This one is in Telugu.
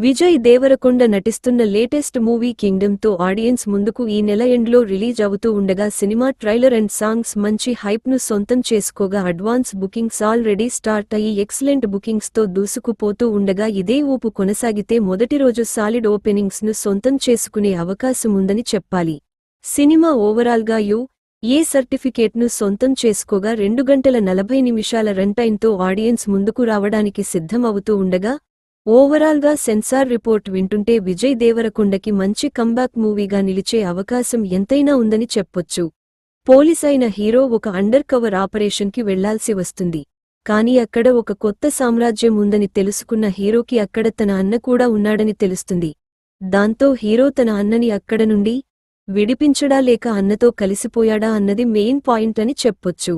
విజయ్ దేవరకొండ నటిస్తున్న లేటెస్ట్ మూవీ కింగ్డమ్తో ఆడియన్స్ ముందుకు ఈ నెల ఎండ్లో రిలీజ్ అవుతూ ఉండగా సినిమా ట్రైలర్ అండ్ సాంగ్స్ మంచి హైప్ను సొంతం చేసుకోగా అడ్వాన్స్ బుకింగ్స్ ఆల్రెడీ స్టార్ట్ అయ్యి ఎక్సలెంట్ బుకింగ్స్తో దూసుకుపోతూ ఉండగా ఇదే ఊపు కొనసాగితే మొదటి రోజు సాలిడ్ ఓపెనింగ్స్ను సొంతం చేసుకునే అవకాశముందని చెప్పాలి. సినిమా ఓవరాల్గా యు ఏ సర్టిఫికేట్ను సొంతం చేసుకోగా రెండు గంటల నలభై నిమిషాల రన్టైన్తో ఆడియన్స్ ముందుకు రావడానికి సిద్ధం అవుతూ ఉండగా ఓవరాల్గా సెన్సార్ రిపోర్ట్ వింటుంటే విజయ్ దేవరకొండకి మంచి కంబ్యాక్ మూవీగా నిలిచే అవకాశం ఎంతైనా ఉందని చెప్పొచ్చు. పోలీస్ అయిన హీరో ఒక అండర్ కవర్ ఆపరేషన్కి వెళ్ళాల్సి వస్తుంది. కానీ అక్కడ ఒక కొత్త సామ్రాజ్యం ఉందని తెలుసుకున్న హీరోకి అక్కడ తన అన్న కూడా ఉన్నాడని తెలుస్తుంది. దాంతో హీరో తన అన్నని అక్కడ నుండి విడిపించడా లేక అన్నతో కలిసిపోయాడా అన్నది మెయిన్ పాయింట్ అని చెప్పొచ్చు.